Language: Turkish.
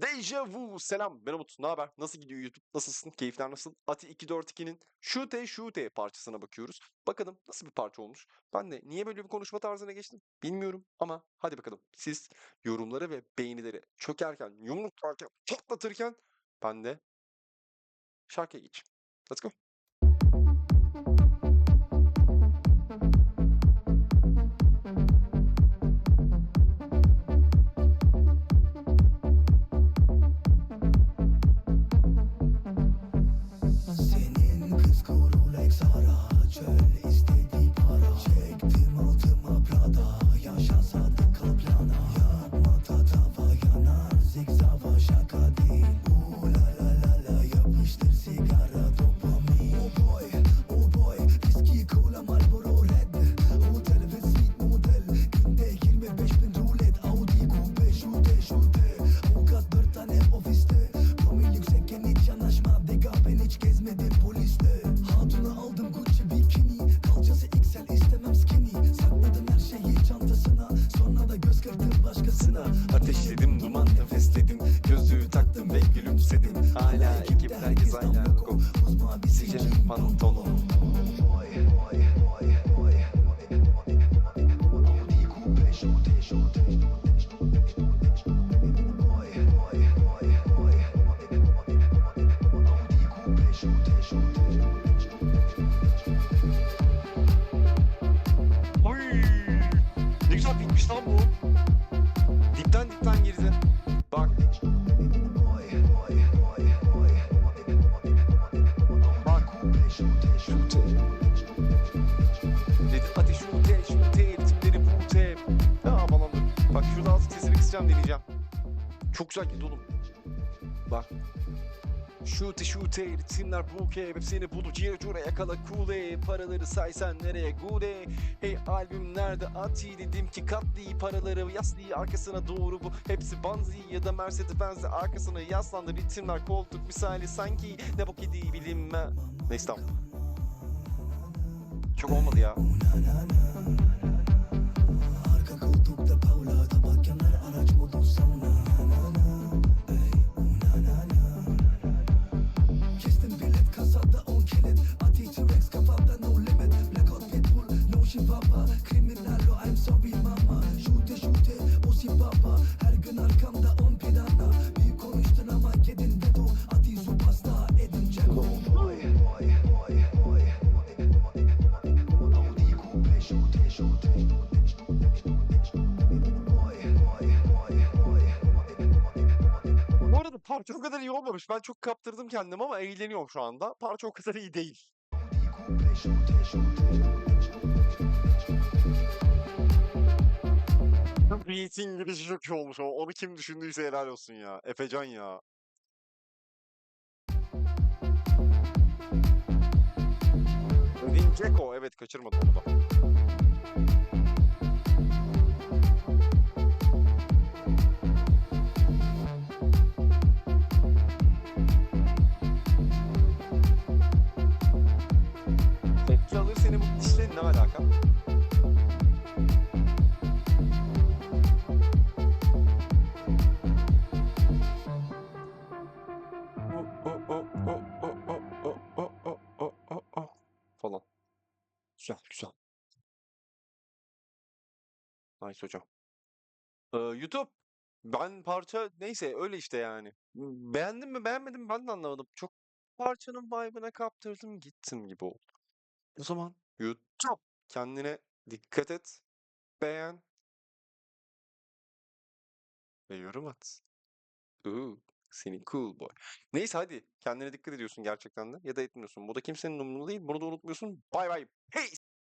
Deja vu. Selam. Ben Umut. Ne haber? Nasıl gidiyor YouTube? Nasılsın? Keyifler nasıl? Ati 242'nin Şute Şute parçasına bakıyoruz. Bakalım nasıl bir parça olmuş. Ben de niye böyle bir konuşma tarzına geçtim bilmiyorum ama hadi bakalım. Siz yorumları ve beğenileri çökerken, yumruklarken, patlatırken ben de şarkıya geçeyim. Let's go. Kısacağım deneyeceğim. Çok güzel gitti oğlum. Bak. Şute şute ritimler buke hepsini bulup cire cure yakala kule paraları saysan nereye? Gude hey albüm nerede? Ati dedim ki katli paraları. Yaslı arkasına doğru bu. Hepsi Banzi ya da Mercedes Benz'de arkasına yaslandı ritimler koltuk misali. Sanki ne bok yediği bilinmez. Neyse tamam. Çok olmadı ya Bu arada parça o kadar iyi olmamış. Ben çok kaptırdım kendimi ama eğleniyorum şu anda. Parça o kadar iyi değil. Beat'in girişi çok iyi olmuş. Onu kim düşündüyse helal olsun ya. Efecan ya. Dzeko. Evet kaçırmadım onu da. Güzel, güzel. Nice hocam. Ee, YouTube. Ben parça neyse öyle işte yani. Beğendim mi beğenmedim mi ben de anlamadım. Çok parçanın vibe'ına kaptırdım gittim gibi oldu. O zaman YouTube kendine dikkat et. Beğen ve yorum at. Ooh, senin cool boy. Neyse hadi kendine dikkat ediyorsun gerçekten de ya da etmiyorsun. Bu da kimsenin umurunda değil. Bunu da unutmuyorsun. Bay bay. Hey!